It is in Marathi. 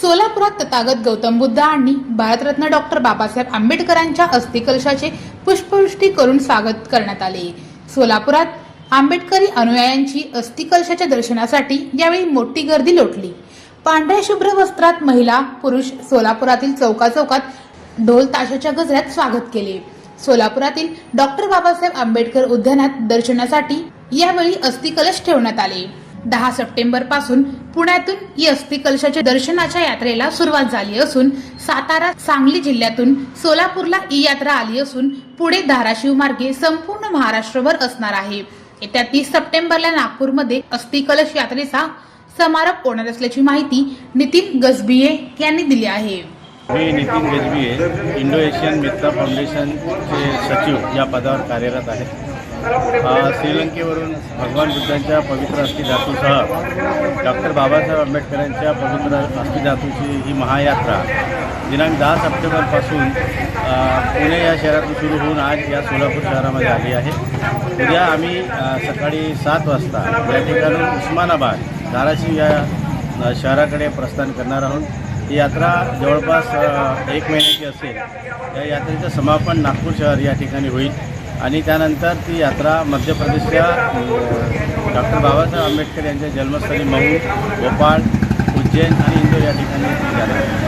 सोलापुरात तथागत गौतम बुद्ध आणि भारतरत्न डॉक्टर बाबासाहेब आंबेडकरांच्या अस्थिकलशाचे पुष्पवृष्टी करून स्वागत करण्यात आले. सोलापुरात आंबेडकरी अनुयायांची अस्थिकलशाच्या दर्शनासाठी यावेळी मोठी गर्दी लोटली. पांढऱ्या शुभ्र वस्त्रात महिला पुरुष सोलापुरातील चौकाचौकात ढोल ताशाच्या गजऱ्यात स्वागत केले. सोलापुरातील डॉक्टर बाबासाहेब आंबेडकर उद्यानात दर्शनासाठी यावेळी अस्थिकलश ठेवण्यात आले. दहा सप्टेंबरपासून पुण्यातून ही अस्थिकलशाच्या दर्शनाच्या यात्रेला सुरुवात झाली असून सातारा सांगली जिल्ह्यातून सोलापूरला ई यात्रा आली असून पुढे धाराशिव मार्गे संपूर्ण महाराष्ट्रभर असणार आहे. येत्या तीस सप्टेंबरला नागपूरमध्ये अस्थिकलश यात्रेचा समारोप होणार असल्याची माहिती नितीन गजबिये यांनी दिली आहे. मी नितीन गजबीये इंडो एशियन मित्र फाउंडेशनचे सचिव या पदावर कार्यरत आहे. श्रीलंकेवरून भगवान बुद्धांच्या पवित्र अस्थिधातूसह डॉक्टर बाबासाहेब आंबेडकरांच्या पवित्र अस्थिधातूची ही महायात्रा दिनांक दहा सप्टेंबरपासून पुणे या शहरातून सुरू होऊन आज या सोलापूर शहरामध्ये आली आहे. उद्या आम्ही सकाळी सात वाजता या ठिकाणून उस्मानाबाद धाराशिव या शहराकडे प्रस्थान करणार आहोत. ही यात्रा जवळपास एक महिन्याची असेल. या यात्रेचं समापन नागपूर शहर या ठिकाणी होईल. आणि त्यानंतर ती यात्रा मध्य प्रदेशच्या डॉक्टर बाबासाहेब आंबेडकर यांच्या जन्मस्थळी मऊ भोपाळ उज्जैन आणि इंदोर या ठिकाणी ती जाणार आहे